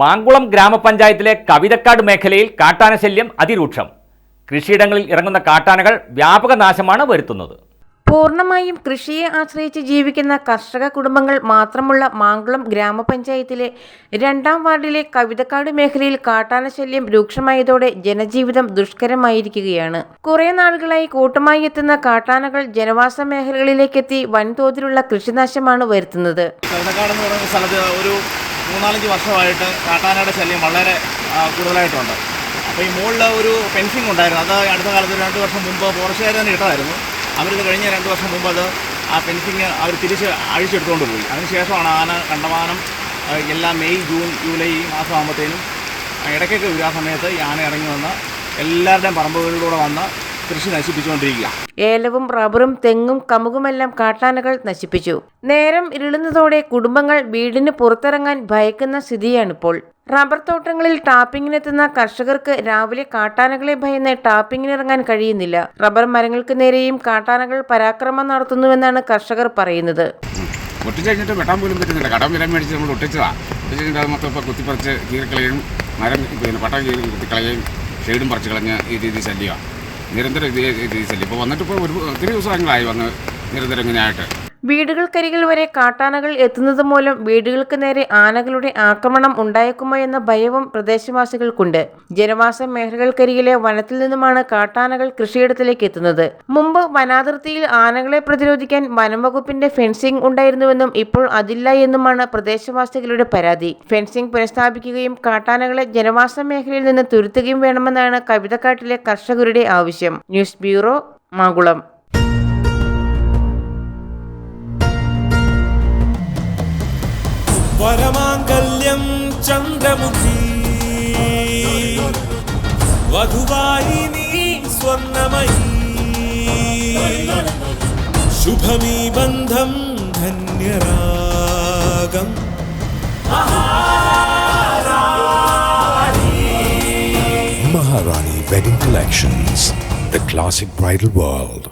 മാങ്കുളം ഗ്രാമപഞ്ചായത്തിലെ കവിതക്കാട് മേഖലയിൽ കാട്ടാനശല്യം അതിരൂക്ഷം. കൃഷിയിടങ്ങളിൽ ഇറങ്ങുന്ന കാട്ടാനകൾ വ്യാപക നാശമാണ് വരുത്തുന്നത്. പൂർണമായും കൃഷിയെ ആശ്രയിച്ച് ജീവിക്കുന്ന കർഷക കുടുംബങ്ങൾ മാത്രമുള്ള മാങ്കുളം ഗ്രാമപഞ്ചായത്തിലെ രണ്ടാം വാർഡിലെ കവിതക്കാട് മേഖലയിൽ കാട്ടാനശല്യം രൂക്ഷമായതോടെ ജനജീവിതം ദുഷ്കരമായിരിക്കുകയാണ്. കുറെ നാളുകളായി കൂട്ടമായി എത്തുന്ന കാട്ടാനകൾ ജനവാസ മേഖലകളിലേക്കെത്തി വൻതോതിലുള്ള കൃഷിനാശമാണ് വരുത്തുന്നത്. ഒരു മൂന്നാലഞ്ച് വർഷമായിട്ട് കാട്ടാനയുടെ ശല്യം വളരെ കൂടുതലായിട്ടുണ്ട്. അപ്പോൾ ഈ മുകളിൽ ഒരു ഫെൻസിങ് ഉണ്ടായിരുന്നു. അത് അടുത്ത കാലത്ത് രണ്ട് വർഷം മുമ്പ് ഫോറസ്റ്റുകാർ തന്നെ ഇട്ടതായിരുന്നു. അവരിത് കഴിഞ്ഞ രണ്ട് വർഷം മുമ്പ് അത് ആ ഫെൻസിങ് അവർ തിരിച്ച് അഴിച്ചെടുത്തുകൊണ്ട് പോയി. അതിനുശേഷമാണ് ആന കണ്ടമാനം എല്ലാ മെയ് ജൂൺ ജൂലൈ ഈ മാസമാകുമ്പോഴത്തേനും ഇടയ്ക്കൊക്കെ വരാ സമയത്ത് ഈ ആന ഇറങ്ങി വന്ന് എല്ലാവരുടെയും പറമ്പുകളിലൂടെ വന്ന് കൃഷി നശിപ്പിച്ചുകൊണ്ടിരിക്കുക. ഏലവും റബ്ബറും തെങ്ങും കമുകുമെല്ലാം കാട്ടാനകൾ നശിപ്പിച്ചു. നേരം ഇരുളുന്നതോടെ കുടുംബങ്ങൾ വീടിന് പുറത്തിറങ്ങാൻ ഭയക്കുന്ന സ്ഥിതിയാണിപ്പോൾ. റബ്ബർ തോട്ടങ്ങളിൽ ടാപ്പിങ്ങിനെത്തുന്ന കർഷകർക്ക് രാവിലെ കാട്ടാനകളെ ഭയന്ന് ടാപ്പിങ്ങിനിറങ്ങാൻ കഴിയുന്നില്ല. റബ്ബർ മരങ്ങൾക്ക് നേരെയും കാട്ടാനകൾ പരാക്രമം നടത്തുന്നുവെന്നാണ് കർഷകർ പറയുന്നത്. ഒട്ടിച്ച് കഴിഞ്ഞിട്ട് വെട്ടാൻ പോലും പറ്റുന്നില്ല. കടം വില മേടിച്ച് നമ്മൾ ഒട്ടിച്ചതാ. ഒട്ടിച്ച് കഴിഞ്ഞിട്ട് അത് മൊത്തം ഇപ്പോൾ കുത്തിപ്പറിച്ച് കീറിക്കളയും മരം പിന്നെ പട്ടം കീറി കുത്തിക്കളയും ഷെയ്ഡും പറിച്ച് കളഞ്ഞ് ഈ രീതി ശല്യമാണ് നിരന്തരം ഇതേ രീതി ശല്യം ഇപ്പോൾ വന്നിട്ട് ഇപ്പോൾ ഒരു ഒത്തിരി ദിവസങ്ങളായി വന്ന് നിരന്തരം ഇങ്ങനെയായിട്ട്. വീടുകൾക്കരികിൽ വരെ കാട്ടാനകൾ എത്തുന്നത് മൂലം വീടുകൾക്ക് നേരെ ആനകളുടെ ആക്രമണം ഉണ്ടായേക്കുമോ എന്ന ഭയവും പ്രദേശവാസികൾക്കുണ്ട്. ജനവാസ മേഖലകൾക്കരികിലെ വനത്തിൽ നിന്നുമാണ് കാട്ടാനകൾ കൃഷിയിടത്തിലേക്ക് എത്തുന്നത്. മുമ്പ് വനാതിർത്തിയിൽ ആനകളെ പ്രതിരോധിക്കാൻ വനംവകുപ്പിന്റെ ഫെൻസിംഗ് ഉണ്ടായിരുന്നുവെന്നും ഇപ്പോൾ അതില്ല എന്നുമാണ് പ്രദേശവാസികളുടെ പരാതി. ഫെൻസിംഗ് പുനഃസ്ഥാപിക്കുകയും കാട്ടാനകളെ ജനവാസ മേഖലയിൽ നിന്ന് തുരുത്തുകയും വേണമെന്നാണ് കവിതക്കാട്ടിലെ കർഷകരുടെ ആവശ്യം. ന്യൂസ് ബ്യൂറോ മാകുളം వరమాంగల్యం చంద్రముఖి వధువాయిని స్వర్ణమయీ శుభమీ బంధం ధన్యరాగం మహారాణి wedding collections the classic bridal world